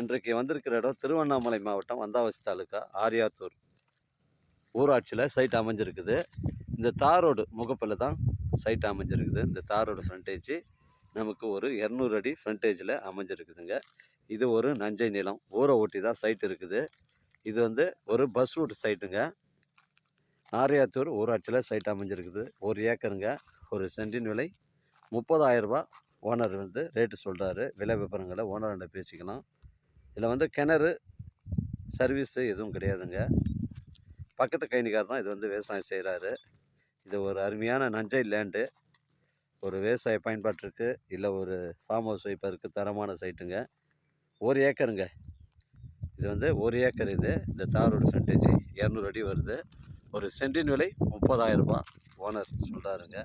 இன்றைக்கு வந்திருக்கிற இடம் திருவண்ணாமலை மாவட்டம் வந்தாவாசி தாலுக்கா ஆரியாத்தூர். ஊராட்சியில் சைட் அமைஞ்சிருக்குது. இந்த தார் ரோடு முகப்பில் தான் சைட் அமைஞ்சிருக்குது. இந்த தார் ரோடு ஃப்ரண்டேஜ் நமக்கு ஒரு இரநூறு அடி ஃப்ரண்டேஜில் அமைஞ்சிருக்குதுங்க. இது ஒரு நஞ்சை நிலம். ஊரை ஒட்டி தான் சைட் இருக்குது. இது வந்து ஒரு பஸ் ரூட் சைட்டுங்க ஆரியாத்தூர் ஊராட்சியில் சைட் அமைஞ்சிருக்குது. ஒரு ஏக்கருங்க. ஒரு சென்டின் விலை முப்பதாயிரம் ஓனர் வந்து ரேட்டு சொல்கிறாரு விலை விவரங்களை ஓனர்கிட்ட பேசிக்கலாம். இதில் வந்து கிணறு சர்வீஸு எதுவும் கிடையாதுங்க. பக்கத்து கைனிக்கார் தான் இது வந்து விவசாயம் செய்கிறாரு. இது ஒரு அருமையான நஞ்சை லேண்டு. ஒரு விவசாய பயன்பாட்டிற்கு இல்லை ஒரு ஃபார்ம் ஹவுஸ் வைப்பதற்கு தரமான சைட்டுங்க ஒரு ஏக்கருங்க. இது வந்து ஒரு ஏக்கர் இது. இந்த தாரோட ஃப்ரண்டேஜ் இரநூறு அடி வருது. ஒரு சென்டின் விலை முப்பதாயிரரூபா ஓனர் சொல்கிறாருங்க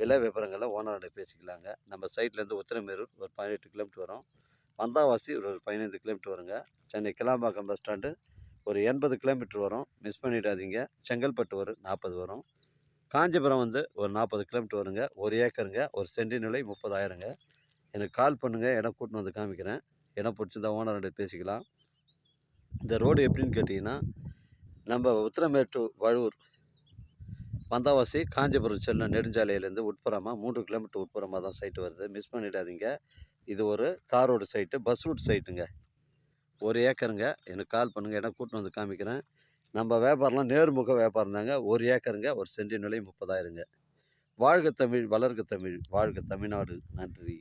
விலை விவரங்களை ஓனரோட பேசிக்கலாங்க. நம்ம சைட்லேருந்து உத்திரமேரூர் ஒரு பதினெட்டு கிலோமீட்டர் வரும். வந்தாவாசி ஒரு பதினைந்து கிலோமீட்டர் வருங்க. Chennai Kilambakkam bus stand. ஒரு எண்பது கிலோமீட்டர் வரும். மிஸ் பண்ணிடாதீங்க. செங்கல்பட்டு ஒரு நாற்பது வரும். காஞ்சிபுரம் வந்து ஒரு நாற்பது கிலோமீட்டர் வருங்க. ஒரு ஏக்கருங்க. ஒரு சென்டி நிலை முப்பதாயிரங்க. எனக்கு கால் பண்ணுங்கள் இடம் கூட்டின்னு வந்து காமிக்கிறேன். இடம் பிடிச்சிருந்தா ஓனர்கிட்ட பேசிக்கலாம். இந்த ரோடு எப்படின்னு கேட்டிங்கன்னா நம்ம உத்திரமேட்டு வழுவூர் வந்தாவாசி காஞ்சிபுரம் செல்லும் நெடுஞ்சாலையிலேருந்து உட்புறமாக மூன்று கிலோமீட்டர் உட்புறமாக தான் சைட்டு வருது. மிஸ் பண்ணிடாதீங்க. இது ஒரு tar road site bus route சைட்டுங்க ஒரு ஏக்கருங்க. எனக்கு கால் பண்ணுங்கள் ஏன்னா கூட்டின்னு வந்து காமிக்கிறேன். நம்ம வியாபாரம்லாம் நேர்முக வியாபாரம் தாங்க. ஒரு ஏக்கருங்க ஒரு சென்டின் விலை முப்பதாயிரங்க. வாழ்க தமிழ் வளர்க தமிழ். வாழ்க தமிழ்நாடு. நன்றி.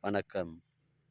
வணக்கம்.